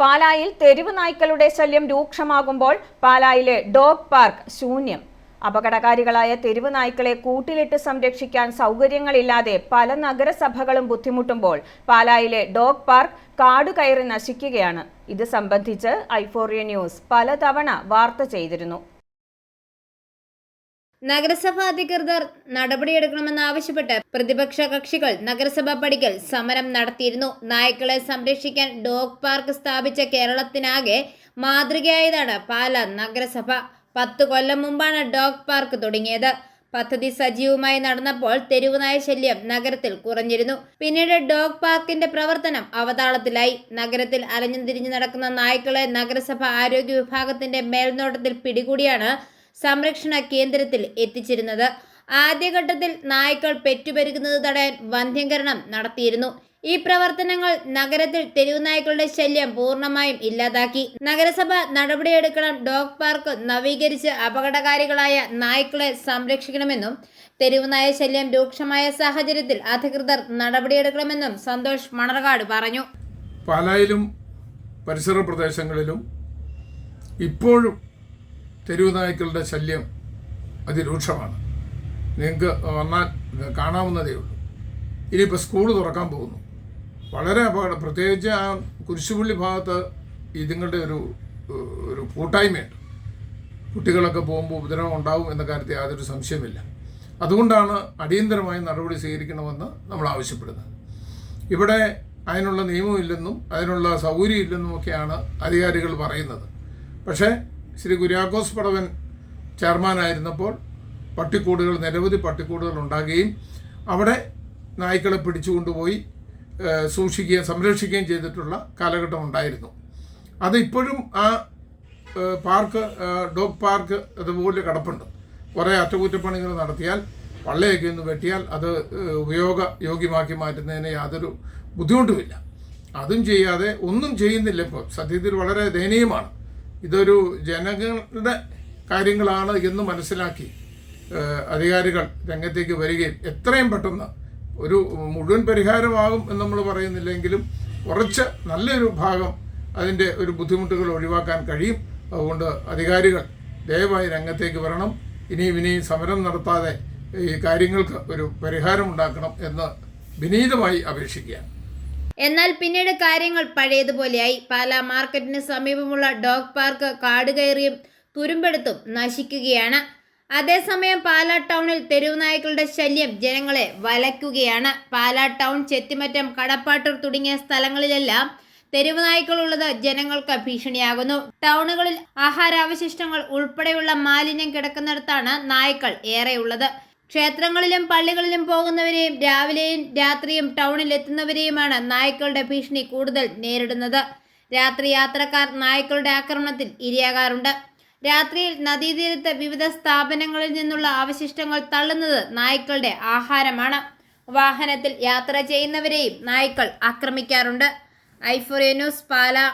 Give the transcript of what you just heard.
പാലായിൽ തെരുവ് നായ്ക്കളുടെ ശല്യം രൂക്ഷമാകുമ്പോൾ പാലായിലെ ഡോഗ് പാർക്ക് ശൂന്യം. അപകടകാരികളായ തെരുവ് നായ്ക്കളെ കൂട്ടിലിട്ട് സംരക്ഷിക്കാൻ സൗകര്യങ്ങളില്ലാതെ പല നഗരസഭകളും ബുദ്ധിമുട്ടുമ്പോൾ പാലായിലെ ഡോഗ് പാർക്ക് കാടുകയറി നശിക്കുകയാണ്. ഇത് സംബന്ധിച്ച് ഐഫോറിയ ന്യൂസ് പലതവണ വാർത്ത ചെയ്തിരുന്നു. നഗരസഭാ അധികൃതർ നടപടിയെടുക്കണമെന്നാവശ്യപ്പെട്ട് പ്രതിപക്ഷ കക്ഷികൾ നഗരസഭ പടിക്കൽ സമരം നടത്തിയിരുന്നു. നായ്ക്കളെ സംരക്ഷിക്കാൻ ഡോഗ് പാർക്ക് സ്ഥാപിച്ച കേരളത്തിനാകെ മാതൃകയായതാണ് പാല നഗരസഭ. പത്ത് കൊല്ലം മുമ്പാണ് ഡോഗ് പാർക്ക് തുടങ്ങിയത്. പദ്ധതി സജീവമായി നടന്നപ്പോൾ തെരുവുനായ ശല്യം നഗരത്തിൽ കുറഞ്ഞിരുന്നു. പിന്നീട് ഡോഗ് പാർക്കിന്റെ പ്രവർത്തനം അവതാളത്തിലായി. നഗരത്തിൽ അലഞ്ഞു തിരിഞ്ഞു നടക്കുന്ന നായ്ക്കളെ നഗരസഭ ആരോഗ്യ വിഭാഗത്തിന്റെ മേൽനോട്ടത്തിൽ പിടികൂടിയാണ് സംരക്ഷണ കേന്ദ്രത്തിൽ എത്തിച്ചിരുന്നത്. ആദ്യഘട്ടത്തിൽ നായ്ക്കൾ പെറ്റുപെരുകുന്നത് തടയാൻ വന്ധ്യംകരണം നടത്തിയിരുന്നു. ഈ പ്രവർത്തനങ്ങൾ നഗരത്തിൽ തെരുവുനായ്ക്കളുടെ ശല്യം പൂർണമായും ഇല്ലാതാക്കി. നഗരസഭ നടപടിയെടുക്കണം ഡോഗ് പാർക്ക് നവീകരിച്ച് അപകടകാരികളായ നായ്ക്കളെ സംരക്ഷിക്കണമെന്നും തെരുവുനായ ശല്യം രൂക്ഷമായ സാഹചര്യത്തിൽ അധികൃതർ നടപടിയെടുക്കണമെന്നും സന്തോഷ് മണർകാട് പറഞ്ഞു. പാലായിലും പരിസര പ്രദേശങ്ങളിലും ഇപ്പോഴും തെരുവ് നായ്ക്കളുടെ ശല്യം അതിരൂക്ഷമാണ്. നിങ്ങൾക്ക് വന്നാൽ കാണാവുന്നതേ ഉള്ളൂ. ഇനിയിപ്പോൾ സ്കൂൾ തുറക്കാൻ പോകുന്നു. വളരെ അപകടം. പ്രത്യേകിച്ച് ആ കുരിശുപുള്ളി ഭാഗത്ത് ഇതുങ്ങളുടെ ഒരു ഒരു കൂട്ടായ്മയുണ്ട്. കുട്ടികളൊക്കെ പോകുമ്പോൾ ഉപദ്രവം ഉണ്ടാവും എന്ന കാര്യത്തിൽ യാതൊരു സംശയമില്ല അതുകൊണ്ടാണ് അടിയന്തരമായി നടപടി സ്വീകരിക്കണമെന്ന് നമ്മൾ ആവശ്യപ്പെടുന്നത്. ഇവിടെ അതിനുള്ള നിയമമില്ലെന്നും അതിനുള്ള സൗകര്യം ഇല്ലെന്നും ഒക്കെയാണ് അധികാരികൾ പറയുന്നത്. പക്ഷേ ശ്രീ കുര്യാക്കോസ് പടവൻ ചെയർമാനായിരുന്നപ്പോൾ പട്ടിക്കൂടുകൾ നിരവധി പട്ടിക്കൂടുകൾ ഉണ്ടാകുകയും അവിടെ നായ്ക്കളെ പിടിച്ചുകൊണ്ടുപോയി സൂക്ഷിക്കുകയും സംരക്ഷിക്കുകയും ചെയ്തിട്ടുള്ള കാലഘട്ടം ഉണ്ടായിരുന്നു. അത് ഇപ്പോഴും ആ പാർക്ക് ഡോഗ് പാർക്ക് അതുപോലെ കിടപ്പുണ്ട്. കുറേ അറ്റകുറ്റപ്പണികൾ നടത്തിയാൽ പള്ളയൊക്കെ ഒന്ന് വെട്ടിയാൽ അത് ഉപയോഗയോഗ്യമാക്കി ഉപയോഗ യോഗ്യമാക്കി മാറ്റുന്നതിന് യാതൊരു ബുദ്ധിമുട്ടുമില്ല. അതും ചെയ്യാതെ ഒന്നും ചെയ്യുന്നില്ല ഇപ്പോൾ സത്യത്തിൽ വളരെ ദയനീയമാണ്. ഇതൊരു ജനങ്ങളുടെ കാര്യങ്ങളാണ് എന്ന് മനസ്സിലാക്കി അധികാരികൾ രംഗത്തേക്ക് വരികയും എത്രയും പെട്ടെന്ന് ഒരു മുഴുവൻ പരിഹാരമാകും എന്ന് നമ്മൾ പറയുന്നില്ലെങ്കിലും കുറച്ച് നല്ലൊരു ഭാഗം അതിന്റെ ഒരു ബുദ്ധിമുട്ടുകൾ ഒഴിവാക്കാൻ കഴിയും. അതുകൊണ്ട് അധികാരികൾ ദയവായി രംഗത്തേക്ക് വരണം. ഇനിയും ഇനിയും സമരം നടത്താതെ ഈ കാര്യങ്ങൾക്ക് ഒരു പരിഹാരമുണ്ടാക്കണം എന്ന് വിനീതമായി അപേക്ഷിക്കുകയാണ്. എന്നാൽ പിന്നീട് കാര്യങ്ങൾ പഴയതുപോലെയായി. പാലാ മാർക്കറ്റിന് സമീപമുള്ള ഡോഗ് പാർക്ക് കാട് കയറിയും തുരുമ്പെടുത്തും നശിക്കുകയാണ്. അതേസമയം പാലാ ടൗണിൽ തെരുവുനായ്ക്കളുടെ ശല്യം ജനങ്ങളെ വലയ്ക്കുകയാണ്. പാലാ ടൗൺ ചെത്തിമറ്റം കടപ്പാട്ടൂർ തുടങ്ങിയ സ്ഥലങ്ങളിലെല്ലാം തെരുവുനായ്ക്കളുള്ളത് ജനങ്ങൾക്ക് ഭീഷണിയാകുന്നു. ടൗണുകളിൽ ആഹാരാവശിഷ്ടങ്ങൾ ഉൾപ്പെടെയുള്ള മാലിന്യം കിടക്കുന്നിടത്താണ് നായ്ക്കൾ ഏറെയുള്ളത്. ക്ഷേത്രങ്ങളിലും പള്ളികളിലും പോകുന്നവരെയും രാവിലെയും രാത്രിയും ടൗണിൽ എത്തുന്നവരെയുമാണ് നായ്ക്കളുടെ ഭീഷണി കൂടുതൽ നേരിടുന്നത്. രാത്രി യാത്രക്കാർ നായ്ക്കളുടെ ആക്രമണത്തിൽ ഇരയാകാറുണ്ട്. രാത്രിയിൽ നദീതീരത്ത് വിവിധ സ്ഥാപനങ്ങളിൽ നിന്നുള്ള അവശിഷ്ടങ്ങൾ തള്ളുന്നത് നായ്ക്കളുടെ ആഹാരമാണ്. വാഹനത്തിൽ യാത്ര ചെയ്യുന്നവരെയും നായ്ക്കൾ ആക്രമിക്കാറുണ്ട്. ഐഫോറിയനൂസ് പാലാ.